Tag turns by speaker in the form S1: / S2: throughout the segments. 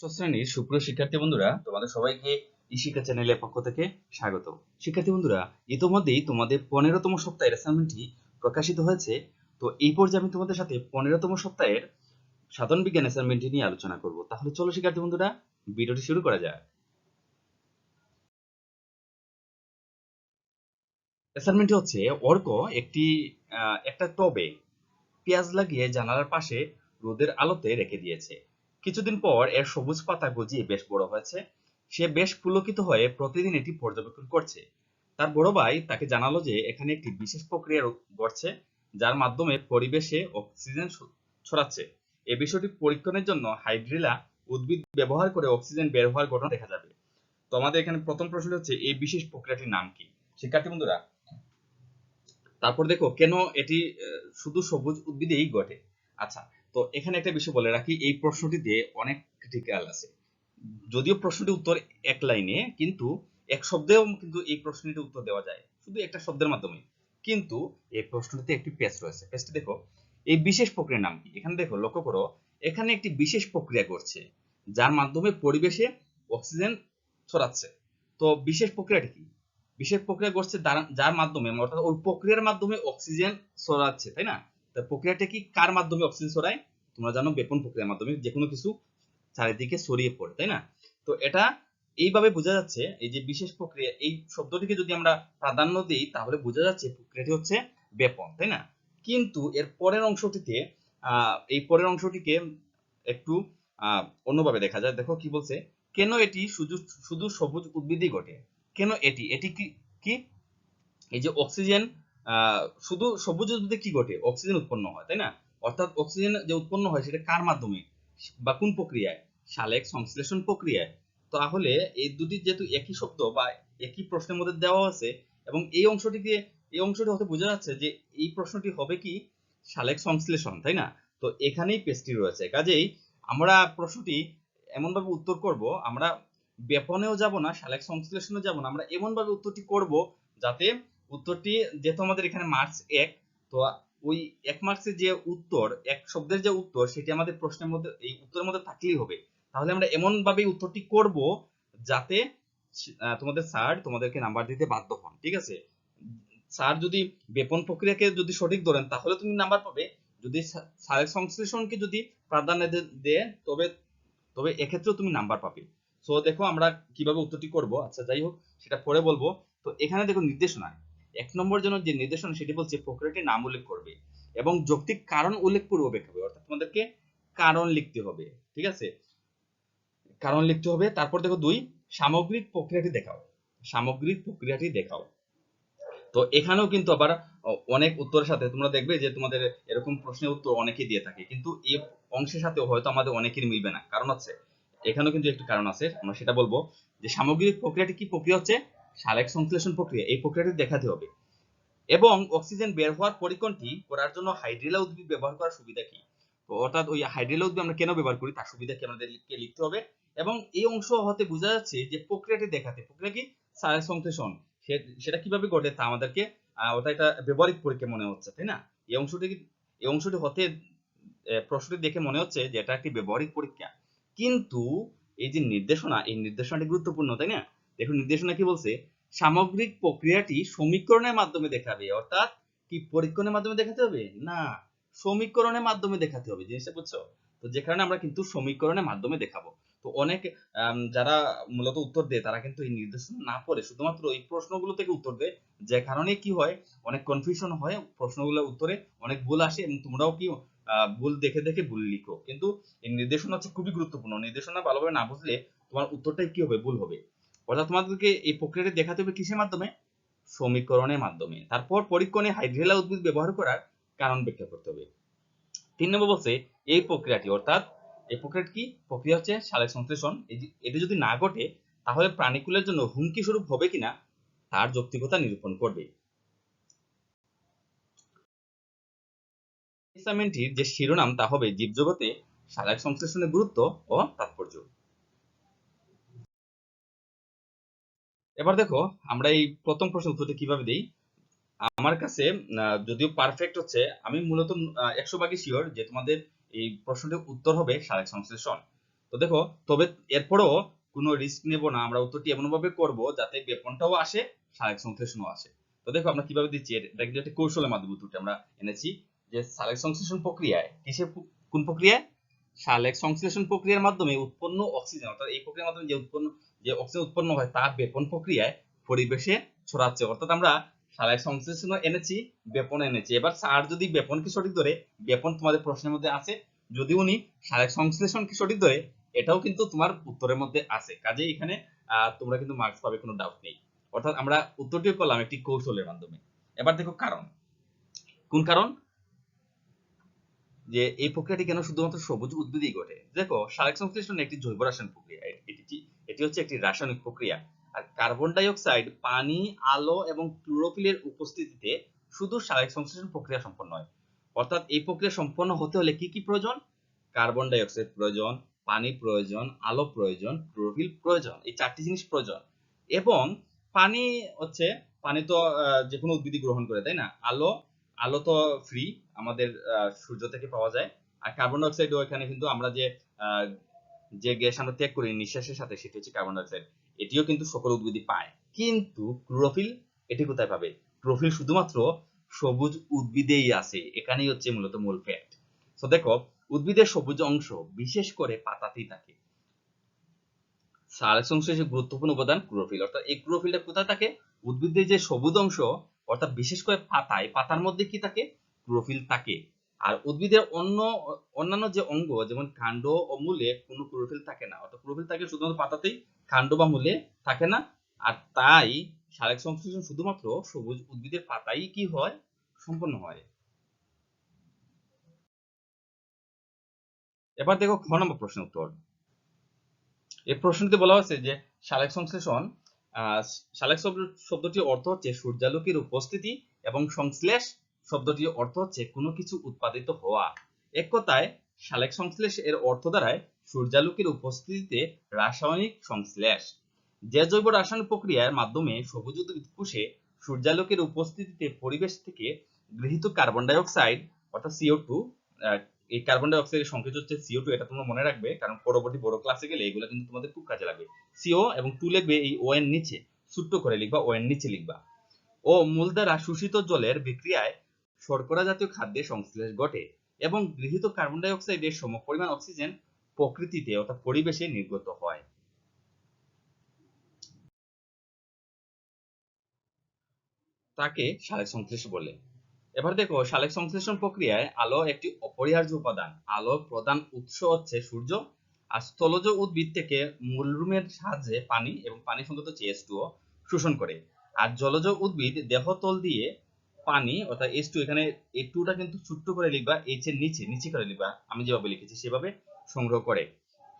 S1: ষষ্ঠ শ্রেণির সুপ্রিয় শিক্ষার্থী বন্ধুরা, তোমাদের সবাইকে শিক্ষা চ্যানেলের পক্ষ থেকে স্বাগত। শিক্ষার্থী বন্ধুরা, ইতোমধ্যেই তোমাদের পনেরোতম সপ্তাহের অ্যাসাইনমেন্টটি প্রকাশিত হয়েছে। তো এই পর্যায়ে আমি তোমাদের সাথে পনেরোতম সপ্তাহের সাধারণ বিজ্ঞান অ্যাসাইনমেন্টটি নিয়ে আলোচনা করব। তাহলে চলো শিক্ষার্থী বন্ধুরা, ভিডিওটি শুরু করা যাক। অ্যাসাইনমেন্টটি হচ্ছে, অর্ক একটি একটা টবে পেঁয়াজ লাগিয়ে জানালার পাশে রোদের আলোতে রেখে দিয়েছে। কিছুদিন পর এর সবুজ পাতা গজিয়ে বেশ বড় হয়েছে। সে বেশ পুলকিত হয়ে প্রতিদিন এটি পর্যবেক্ষণ করছে। তার বড় ভাই তাকে জানালো যে এখানে একটি বিশেষ প্রক্রিয়া ঘটছে যার মাধ্যমে পরিবেশে অক্সিজেন ছড়াচ্ছে। এই বিষয়টি পরীক্ষণের জন্য হাইড্রিলা উদ্ভিদ ব্যবহার করে অক্সিজেন বের হওয়ার ঘটনা দেখা যাবে। তো আমাদের এখানে প্রথম প্রশ্ন হচ্ছে, এই বিশেষ প্রক্রিয়াটির নাম কি? শিক্ষার্থী বন্ধুরা, তারপর দেখো, কেন এটি শুধু সবুজ উদ্ভিদেই ঘটে? আচ্ছা তো এখানে একটা বিষয় বলে রাখি, এই প্রশ্নটিতে অনেক ক্রিটিক্যাল আছে। যদিও প্রশ্নটির উত্তর এক লাইনে, কিন্তু এক শব্দেও কিন্তু এই প্রশ্নটির উত্তর দেওয়া যায়। শুধু একটা শব্দের মাধ্যমে কিন্তু এই প্রশ্নটিতে একটি পেজ রয়েছে। পেজটি দেখো, এই বিশেষ প্রক্রিয়ার নাম কি? এখানে দেখো, লক্ষ্য করো, এখানে একটি বিশেষ প্রক্রিয়া ঘটছে, যার মাধ্যমে পরিবেশে অক্সিজেন ছড়াচ্ছে। তো বিশেষ প্রক্রিয়াটি কি? বিশেষ প্রক্রিয়া করছে যার মাধ্যমে, অর্থাৎ ওই প্রক্রিয়ার মাধ্যমে অক্সিজেন ছড়াচ্ছে, তাই না? তা প্রক্রিয়াটা কি? কার মাধ্যমে অক্সিজেন ছড়ায়? তোমরা জানো, বেপন প্রক্রিয়ার মাধ্যমে যে কোনো কিছু চারিদিকে ছড়িয়ে পড়ে, তাই না? তো এটা এইভাবে বোঝা যাচ্ছে, এই যে বিশেষ প্রক্রিয়া, এই শব্দটিকে যদি আমরা প্রাধান্য দিই, তাহলে বোঝা যাচ্ছে প্রক্রিয়াটি হচ্ছে বেপন, তাই না? কিন্তু এর পরের অংশটিতে এই পরের অংশটিকে একটু অন্যভাবে দেখা যায়। দেখো কি বলছে, কেন এটি শুধু শুধু সবুজ উদ্ভিদই ঘটে? কেন এটি? এটি কি কি? এই যে অক্সিজেন শুধু সবুজ উদ্ভিদে কি ঘটে? অক্সিজেন উৎপন্ন হয়, তাই না? অর্থাৎ অক্সিজেন যে উৎপন্ন হয়, সেটা কার মাধ্যমে? বা কোন প্রক্রিয়ায়? সালেক সংশ্লেষণ প্রক্রিয়ায়। তাহলে এই দুটি যেহেতু একই শব্দ বা একই প্রশ্নের মধ্যে দেওয়া আছে, এবং এই অংশটিকে, এই অংশটি হতে বোঝা যাচ্ছে যে এই প্রশ্নটি হবে কি? সালেক সংশ্লেষণ, তাই না? তো এখানেই পেস্টটি রয়েছে। কাজেই আমরা প্রশ্নটি এমন ভাবে উত্তর করব, আমরা বেপনেও যাব না, সালেক সংশ্লেষণেও যাব না, আমরা এমন ভাবে উত্তরটি করব যাতে উত্তরটি যেহেতু আমাদের এখানে মার্কস এক, তো ওই এক মার্কসের যে উত্তর, এক শব্দের যে উত্তর, সেটি আমাদের প্রশ্নের মধ্যে, এই উত্তরের মধ্যে থাকলেই হবে। তাহলে আমরা এমন ভাবে উত্তরটি করব যাতে তোমাদের স্যার তোমাদেরকে নাম্বার দিতে বাধ্য হন, ঠিক আছে? স্যার যদি বেপন প্রক্রিয়াকে যদি সঠিক ধরেন, তাহলে তুমি নাম্বার পাবে। যদি স্যারের সংশ্লেষণকে যদি প্রাধান্য দে- তবে তবে এক্ষেত্রেও তুমি নাম্বার পাবে। সো দেখো আমরা কীভাবে উত্তরটি করব। আচ্ছা যাই হোক, সেটা পরে বলব। তো এখানে দেখো নির্দেশনা। এক নম্বর জন্য যে নির্দেশনা, সেটি বলছে প্রক্রিয়াটির নাম উল্লেখ করবে এবং যৌক্তিক কারণ উল্লেখ পূর্বক হবে অর্থাৎ তোমাদেরকে কারণ লিখতে হবে, ঠিক আছে? কারণ লিখতে হবে, তারপর দেখো দুই, সামগ্রিক প্রক্রিয়াটি দেখাও। সামগ্রিক প্রক্রিয়াটি দেখাও। তো এখানেও কিন্তু আবার অনেক উত্তরের সাথে তোমরা দেখবে যে তোমাদের এরকম প্রশ্নের উত্তর অনেকেই দিয়ে থাকে। কিন্তু এই অংশের সাথে হয়তো আমাদের অনেকের মিলবে না। কারণ আছে, এখানেও কিন্তু একটু কারণ আছে। আমরা সেটা বলব যে সামগ্রিক প্রক্রিয়াটি কি প্রক্রিয়া হচ্ছে? সালেক সংশ্লেষণ প্রক্রিয়া, এই প্রক্রিয়াটি দেখাতে হবে। এবং অক্সিজেন বের হওয়ার পরিকণটি করার জন্য হাইড্রিলা উদ্ভিদ ব্যবহার করার সুবিধা কি? অর্থাৎ ওই হাইড্রিলা উদ্ভিদ আমরা কেন ব্যবহার করি? তার সুবিধা কি আমাদেরকে লিখতে হবে। এবং এই অংশ হতে বোঝা যাচ্ছে যে প্রক্রিয়াটি দেখাতে। প্রক্রিয়া কি? সালেক সংশ্লেষণ। সেটা কীভাবে ঘটে তা আমাদেরকে ওটা একটা ব্যবহারিক পরীক্ষা মনে হচ্ছে, তাই না? এই অংশটি এই অংশটি হতে প্রশ্নটি দেখে মনে হচ্ছে যে এটা একটি ব্যবহারিক পরীক্ষা। কিন্তু এই যে নির্দেশনা, এই নির্দেশনাটি গুরুত্বপূর্ণ, তাই না? দেখুন, নির্দেশনা কি বলছে? সামগ্রিক প্রক্রিয়াটি সমীকরণের মাধ্যমে দেখাবে, অর্থাৎ কি পরীক্ষণের মাধ্যমে দেখাতে হবে? না, সমীকরণের মাধ্যমে দেখাতে হবে, জিনিসটা বুঝছ? তো যে কারণে আমরা কিন্তু সমীকরণের মাধ্যমে দেখাবো। তো অনেক যারা মূলত উত্তর দেয়, তারা কিন্তু এই নির্দেশনা না পড়ে, শুধুমাত্র এই প্রশ্নগুলো থেকে উত্তর দেয়। যে কারণে কি হয়, অনেক কনফিউশন হয় প্রশ্নগুলো উত্তরে অনেক ভুল আসে এবং তোমরাও কি ভুল দেখে দেখে ভুল লিখো। কিন্তু এই নির্দেশনা হচ্ছে খুবই গুরুত্বপূর্ণ। নির্দেশনা ভালোভাবে না বুঝলে তোমার উত্তরটাই কি হবে? ভুল হবে। অর্থাৎ তোমাদেরকে এই প্রক্রিয়াটি দেখাতে হবে কিসের মাধ্যমে? সমীকরণের মাধ্যমে। তারপর পরীক্ষণে হাইড্রেলা উদ্ভিদ ব্যবহার করার কারণ ব্যাখ্যা করতে হবে। তিন নম্বর বলছে, এই প্রক্রিয়াটি, অর্থাৎ এই প্রক্রিয়াটি কি? প্রক্রিয়া হচ্ছে সালেক সংশ্লেষণ। এটি যদি না ঘটে, তাহলে প্রাণীকুলের জন্য হুমকি স্বরূপ হবে কিনা, তার যৌক্তিকতা নিরূপণ করবে। যে শিরোনাম, তা হবে জীবজগতে সালেক সংশ্লেষণের গুরুত্ব ও তাৎপর্য। এবার দেখো, আমরা এই প্রথম প্রশ্ন উত্তরটা কীভাবে দেই? আমার কাছে যদিও পারফেক্ট হচ্ছে, আমি মূলত একশো ভাগই শিওর যে তোমাদের এই প্রশ্নটির উত্তর হবে সালেক সংশ্লেষণ। তো দেখো, তবে এরপরেও কোনো রিস্ক নেব না, আমরা উত্তরটি এমনভাবে করব যাতে বেপনটাও আসে সালেক সংশ্লেষণও আসে। তো দেখো, আমরা কীভাবে দিচ্ছি? এটা কিন্তু একটা কৌশলের মাধ্যমে উত্তরটি আমরা এনেছি যে সালেক সংশ্লেষণ প্রক্রিয়ায় কিসে কোন প্রক্রিয়ায়? সালেক সংশ্লেষণ প্রক্রিয়ার মাধ্যমে উৎপন্ন অক্সিজেন অর্থাৎ এই প্রক্রিয়ার মাধ্যমে যে উৎপন্ন যে অক্সিজেন উৎপন্ন হয় তা বেপন প্রক্রিয়ায় পরিবেশে ছড়াচ্ছে। অর্থাৎ আমরা সালেক সংশ্লেষণ এনেছি, বেপন এনেছি। এবার স্যার যদি বেপনকে সঠিক ধরে, বেপন তোমাদের প্রশ্নের মধ্যে আছে। যদি উনি সালেক সংশ্লেষণকে সঠিক ধরে, এটাও কিন্তু তোমার উত্তরের মধ্যে আছে। কাজে এখানে তোমরা কিন্তু মার্কস পাবে, কোনো ডাউট নেই। অর্থাৎ আমরা উত্তরটিও করলাম একটি কৌশলের মাধ্যমে। এবার দেখো কারণ। কোন কারণ? যে এই প্রক্রিয়াটি কেন শুধুমাত্র সবুজ উদ্ভিদেই ঘটে? দেখো সালেক সংশ্লেষণ একটি জৈব রাসায়নিক প্রক্রিয়া। এটি এটি হচ্ছে একটি রাসায়নিক প্রক্রিয়া। আর কার্বন ডাই অক্সাইড পানি, আলো এবং ক্লোরোফিলের উপস্থিতিতে শুধু সালেক সংশ্লেষণ প্রক্রিয়া সম্পন্ন হয়। অর্থাৎ এই প্রক্রিয়া সম্পন্ন হতে হলে কি কি প্রয়োজন? কার্বন ডাই অক্সাইড প্রয়োজন, পানি প্রয়োজন, আলো প্রয়োজন, ক্লোরোফিল প্রয়োজন, এই চারটি জিনিস প্রয়োজন। এবং পানি হচ্ছে, পানি তো যে কোনো উদ্ভিদই গ্রহণ করে, তাই না? আলো আলো তো ফ্রি আমাদের সূর্য থেকে পাওয়া যায়। আর কার্বন ডাই অক্সাইডও এখানে কিন্তু আমরা যে যে গ্যাস আমরা ত্যাগ করি নিঃশ্বাসের সাথে, সেটি হচ্ছে কার্বন ডাই অক্সাইড এটিও কিন্তু সকল উদ্ভিদই পায়। কিন্তু ক্লোরোফিল এটি কোথায় পাবে? ক্লোরোফিল শুধুমাত্র সবুজ উদ্ভিদেই আছে, এখানেই হচ্ছে মূলত মূল ফ্যাক্ট তো দেখো, উদ্ভিদের সবুজ অংশ বিশেষ করে পাতাতেই থাকে। সালেক সংশ্লেষের গুরুত্বপূর্ণ উপাদান ক্লোরোফিল অর্থাৎ এই ক্লোরোফিলটা কোথায় থাকে? উদ্ভিদের যে সবুজ অংশ অর্থাৎ বিশেষ করে পাতায় পাতার মধ্যে কি থাকে? ক্লোরোফিল থাকে। আর উদ্ভিদের অন্য, অন্যান্য যে অঙ্গ, যেমন কাণ্ড ও মূলে কোনো ক্লোরোফিল থাকে না। অর্থাৎ ক্লোরোফিল থাকে শুধুমাত্র পাতাতেই, কাণ্ড বা মূলে থাকে না। আর তাই সালেক সংশ্লেষণ শুধুমাত্র সবুজ উদ্ভিদের পাতাই কি হয়? সম্পন্ন হয়। এবার দেখো খ নম্বর প্রশ্নের উত্তর। এই প্রশ্নটিতে বলা হয়েছে যে সালেক সংশ্লেষণ শব্দ- শব্দটির অর্থ হচ্ছে সূর্যালোকের উপস্থিতি এবং সংশ্লেষ। শব্দটির অর্থ হচ্ছে কোনো কিছু উৎপাদিত হওয়া। এক কথায় সালেক সংশ্লেষ এর অর্থ দ্বারায় সূর্যালোকের উপস্থিতিতে রাসায়নিক সংশ্লেষ। যে জৈব রাসায়নিক প্রক্রিয়ার মাধ্যমে সবুজ উদ্ভিদ কোষে সূর্যালোকের উপস্থিতিতে পরিবেশ থেকে গৃহীত কার্বন ডাই অক্সাইড অর্থাৎ সিও টু এই কার্বন ডাই অক্সাইডের সংকেত হচ্ছে সিও টু এটা তোমরা মনে রাখবে, কারণ পরবর্তী বড় ক্লাসে গেলে এগুলো কিন্তু তোমাদের খুব কাজে লাগবে। সিও এবং টু লিখবে এই এর নিচে, ছোট্ট করে লিখবা এর নিচে লিখবা। ও মূল দ্বারা শোষিত জলের বিক্রিয়ায় শর্করা জাতীয় খাদ্যের সংশ্লেষ ঘটে এবং গৃহীত কার্বন ডাই অক্সাইডের সমপরিমাণ অক্সিজেন প্রকৃতিতে অর্থাৎ পরিবেশে নির্গত হয়। তাকে সালেক সংশ্লেষ বলে। এবার দেখো সালেক সংশ্লেষণ প্রক্রিয়ায় আলো একটি অপরিহার্য উপাদান। আলোর প্রধান উৎস হচ্ছে সূর্য, আর স্থলজ উদ্ভিদ থেকে মূলরুমের সাহায্যে পানি এবং পানি সংগত হচ্ছে H2O শোষণ করে। আর জলজ উদ্ভিদ দেহতল দিয়ে পানি, অর্থাৎ H2 এখানে এই টুটা কিন্তু ছোট্ট করে লিখবা এইচ এর নিচে নিচে করে লিখবা। আমি যেভাবে লিখেছি সেভাবে সংগ্রহ করে।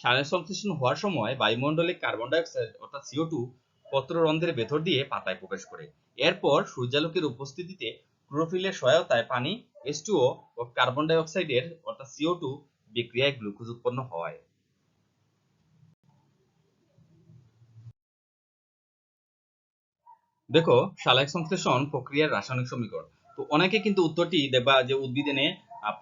S1: সালেক সংশ্লেষণ হওয়ার সময় বায়ুমণ্ডলে কার্বন ডাই অক্সাইড অর্থাৎ সিও টু পত্ররন্ধ্রের ভেতর দিয়ে পাতায় প্রবেশ করে। এরপর সূর্যালোকের উপস্থিতিতে ক্লোরোফিলের সহায়তায় পানি H2O ও কার্বন ডাই অক্সাইডের অর্থাৎ CO2 বিক্রিয়ায় গ্লুকোজ উৎপন্ন হয়। দেখো সালেক সংশ্লেষণ প্রক্রিয়ার রাসায়নিক সমীকরণ। তো অনেকে কিন্তু উত্তরটি দেখবা যে উদ্ভিদ এনে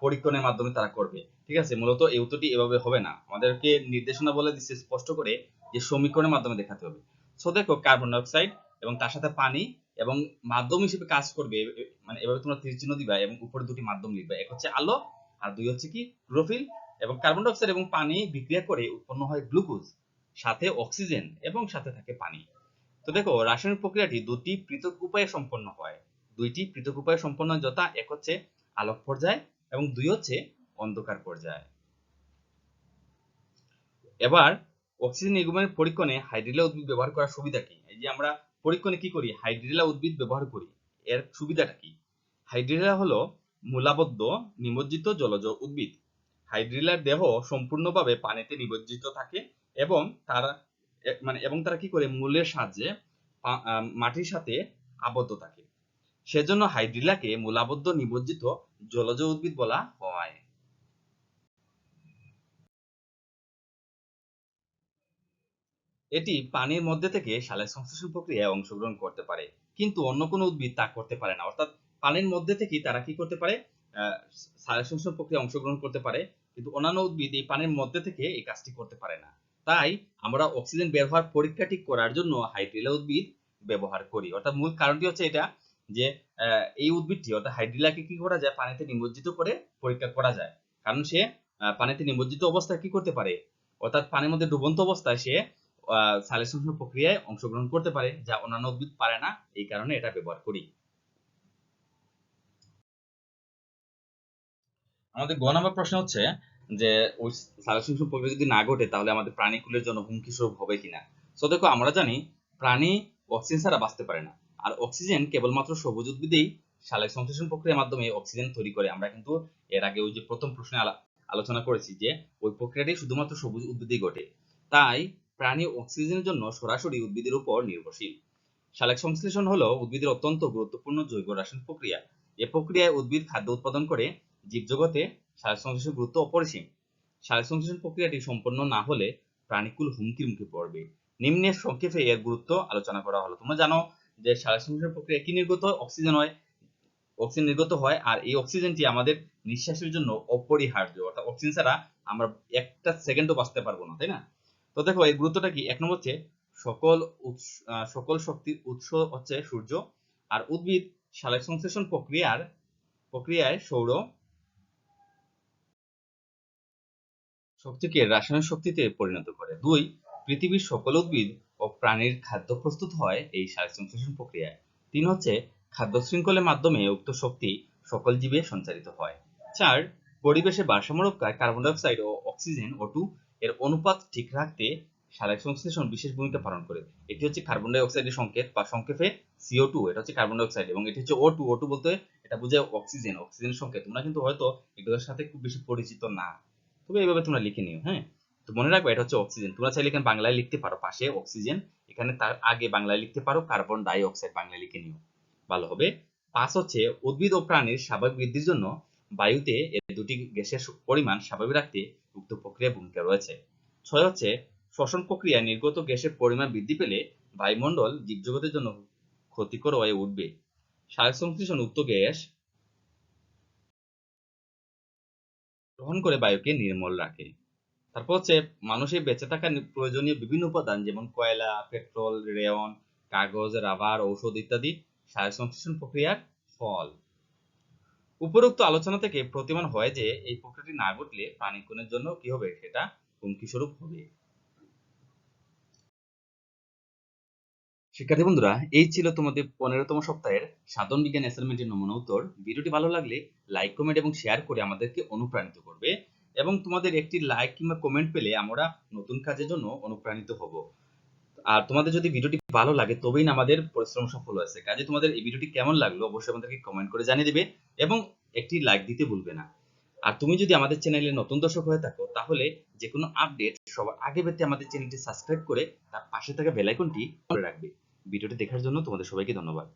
S1: পরীক্ষণের মাধ্যমে তারা করবে। ঠিক আছে? মূলত এই উত্তরটি এভাবে হবে না। আমাদেরকে নির্দেশনা বলে দিচ্ছে স্পষ্ট করে যে সমীকরণের মাধ্যমে দেখাতে হবে। সো দেখো, কার্বন ডাই অক্সাইড এবং তার সাথে পানি এবং মাধ্যম হিসেবে কাজ করবে মানে এভাবে তোমরা তীর চিহ্ন দিবা এবং উপরে দুটি মাধ্যম লিখবা। এক হচ্ছে আলো, আর দুই হচ্ছে কি? ক্লোরোফিল এবং কার্বন ডাই অক্সাইড এবং পানি বিক্রিয়া করে উৎপন্ন হয় গ্লুকোজ, সাথে অক্সিজেন এবং সাথে থাকে পানি। তো দেখো, রাসায়নিক প্রক্রিয়াটি দুটি পৃথক উপায়ে সম্পন্ন হয়। দুইটি পৃথক উপায়ে সম্পন্ন যথা, এক হচ্ছে আলোক পর্যায় এবং দুই হচ্ছে অন্ধকার পর্যায়। এবার, অক্সিজেন নির্গমনের পরীক্ষণে হাইড্রিলা উদ্ভিদ ব্যবহার করার সুবিধা কি? এই যে আমরা পরীক্ষণে কি করি? হাইড্রিলা উদ্ভিদ ব্যবহার করি। এর সুবিধাটা কি? হাইড্রিলা হলো মূলাবদ্ধ, নিমজ্জিত জলজ উদ্ভিদ। হাইড্রিলার দেহ সম্পূর্ণভাবে পানিতে নিমজ্জিত থাকে এবং তারা মানে এবং তারা কি করে? মূলের সাহায্যে মাটির সাথে আবদ্ধ থাকে। সেজন্য হাইড্রিলাকে মূলাবদ্ধ, নিমজ্জিত জলজ উদ্ভিদ বলা হয়। এটি পানির মধ্যে থেকে সালেক সংশ্লেষণ প্রক্রিয়ায় অংশগ্রহণ করতে পারে, কিন্তু অন্য কোনো উদ্ভিদ তা করতে পারে না। অর্থাৎ পানির মধ্যে থেকে তারা কি করতে পারে? সালেক সংশ্লেষণ প্রক্রিয়ায় অংশগ্রহণ করতে পারে, কিন্তু অন্যান্য উদ্ভিদ এই পানির মধ্যে থেকে এই কাজটি করতে পারে না। তাই আমরা অক্সিজেন বের হওয়ার পরীক্ষাটি করার জন্য হাইড্রিলা উদ্ভিদ ব্যবহার করি। অর্থাৎ মূল কারণটি হচ্ছে এটা যে এই উদ্ভিদটি অর্থাৎ হাইড্রিলাকে কি করা যায়? পানিতে নিমজ্জিত করে পরীক্ষা করা যায়। কারণ সে পানিতে নিমজ্জিত অবস্থায় কি করতে পারে? অর্থাৎ পানির মধ্যে ডুবন্ত অবস্থায় সে সালেকশন প্রক্রিয়ায় অংশগ্রহণ করতে পারে, যা অন্যান্য উদ্ভিদ পারে না। এই কারণে এটা ব্যবহার করি। আমাদের গ নম্বর প্রশ্ন হচ্ছে যে, ওই সালেকশন প্রক্রিয়া যদি না ঘটে, তাহলে আমাদের প্রাণীকুলের জন্য হুমকি স্বরূপ হবে কিনা? সো দেখো, আমরা জানি প্রাণী অক্সিজেন ছাড়া বাঁচতে পারে না। আর অক্সিজেন কেবলমাত্র সবুজ উদ্ভিদেই সালেক সংশ্লেষণ প্রক্রিয়ার মাধ্যমে অক্সিজেন তৈরি করে। আমরা কিন্তু এর আগে ওই যে প্রথম প্রশ্নে আলোচনা করেছি যে, ওই প্রক্রিয়াটি শুধুমাত্র সবুজ উদ্ভিদেই ঘটে। তাই প্রাণী অক্সিজেনের জন্য সরাসরি উদ্ভিদের উপর নির্ভরশীল। সালেক সংশ্লেষণ হলো উদ্ভিদের অত্যন্ত গুরুত্বপূর্ণ জৈব রাসায়নিক প্রক্রিয়া। এ প্রক্রিয়ায় উদ্ভিদ খাদ্য উৎপাদন করে জীবজগতে সালেক সংশ্লেষণের গুরুত্ব অপরিসীম। সালেক সংশ্লেষণ প্রক্রিয়াটি সম্পন্ন না হলে প্রাণীকুল হুমকির মুখে পড়বে। নিম্নে সংক্ষেপে এর গুরুত্ব আলোচনা করা হলো। তোমরা জানো যে সালেক সংশ্লেষণ প্রক্রিয়া কি নির্গত? অক্সিজেন হয় অক্সিজেন নির্গত হয় আর এই অক্সিজেনটি আমাদের নিঃশ্বাসের জন্য অপরিহার্য। অর্থাৎ অক্সিজেন ছাড়া আমরা একটা সেকেন্ডও বাঁচতে পারব না, তাই না? তো দেখো এর গুরুত্বটা কি? এক নম্বর হচ্ছে সকল সকল শক্তির উৎস হচ্ছে সূর্য, আর উদ্ভিদ সালেক সংশ্লেষণ প্রক্রিয়ার, প্রক্রিয়ায় সৌর শক্তিকে রাসায়নিক শক্তিতে পরিণত করে। দুই, পৃথিবীর সকল উদ্ভিদ ও প্রাণীর খাদ্য প্রস্তুত হয় এই সালেক সংশ্লেষণ প্রক্রিয়ায়। তিন হচ্ছে খাদ্য শৃঙ্খলের মাধ্যমে উক্ত শক্তি সকল জীবে সঞ্চারিত হয়। চার পরিবেশে ভারসাম্য রক্ষায় কার্বন ডাইঅক্সাইড ও অক্সিজেন ও টু এর অনুপাত ঠিক রাখতে সালেক সংশ্লেষণ বিশেষ ভূমিকা পালন করে। এটি হচ্ছে কার্বন ডাই অক্সাইডের সংকেত বা সংক্ষেপে সিও টু এটা হচ্ছে কার্বন ডাই অক্সাইড এবং এটি হচ্ছে ও টু ও টু বলতে এটা বোঝায় অক্সিজেন অক্সিজেনের সংকেত। তোমরা কিন্তু হয়তো এগুলোর সাথে খুব বেশি পরিচিত না। তবে এইভাবে তোমরা লিখে নিও হ্যাঁ? তো মনে রাখবে এটা হচ্ছে অক্সিজেন তোমরা চাইলে এখানে বাংলায় লিখতে পারো, পাশে অক্সিজেন এখানে তার আগে বাংলায় লিখতে পারো কার্বন ডাই অক্সাইড বাংলায় লিখে নিও। ভালো হবে। পাঁচ হচ্ছে উদ্ভিদ ও প্রাণীর স্বাভাবিক বৃদ্ধির জন্য বায়ুতে দুটি গ্যাসের পরিমাণ স্বাভাবিক রাখতে উক্ত প্রক্রিয়ার ভূমিকা রয়েছে। ছয় হচ্ছে, শ্বসন প্রক্রিয়ায় নির্গত গ্যাসের পরিমাণ বৃদ্ধি পেলে বায়ুমণ্ডল জীবজগতের জন্য ক্ষতিকর হয়ে উঠবে। সালেক সংশ্লেষণ উক্ত গ্যাস গ্রহণ করে বায়ুকে নির্মল রাখে। তারপর হচ্ছে, মানুষের বেঁচে থাকার প্রয়োজনীয় বিভিন্ন উপাদান যেমন কয়লা, পেট্রোল, রেয়ন, কাগজ, রাবার, ঔষধ ইত্যাদি সার সংশ্লেষণ প্রক্রিয়ার ফল। উপরোক্ত আলোচনা থেকে প্রতিমান হয় যে এই প্রক্রিয়াটি না ঘটলে প্রাণীকুণের জন্য কি হবে? সেটা হুমকি স্বরূপ হবে। শিক্ষার্থী বন্ধুরা, এই ছিল তোমাদের পনেরোতম সপ্তাহের সাধন বিজ্ঞান অ্যাসাইনমেন্টের নমুনা উত্তর। ভিডিওটি ভালো লাগলে লাইক কমেন্ট এবং শেয়ার করে আমাদেরকে অনুপ্রাণিত করবে এবং তোমাদের একটি লাইক কিংবা কমেন্ট পেলে আমরা নতুন কাজের জন্য অনুপ্রাণিত হব। আর তোমাদের যদি ভিডিওটি ভালো লাগে, তবেই না আমাদের পরিশ্রম সফল হয়েছে। কাজে তোমাদের এই ভিডিওটি কেমন লাগল, অবশ্যই আমাদেরকে কমেন্ট করে জানিয়ে দেবে এবং একটি লাইক দিতে ভুলবে না। আর তুমি যদি আমাদের চ্যানেলে নতুন দর্শক হয়ে থাকো, তাহলে যে কোনো আপডেট সবার আগে পেতে আমাদের চ্যানেলটি সাবস্ক্রাইব করে তার পাশে থাকা বেল আইকনটি করে রাখবে। ভিডিওটি দেখার জন্য তোমাদের সবাইকে ধন্যবাদ।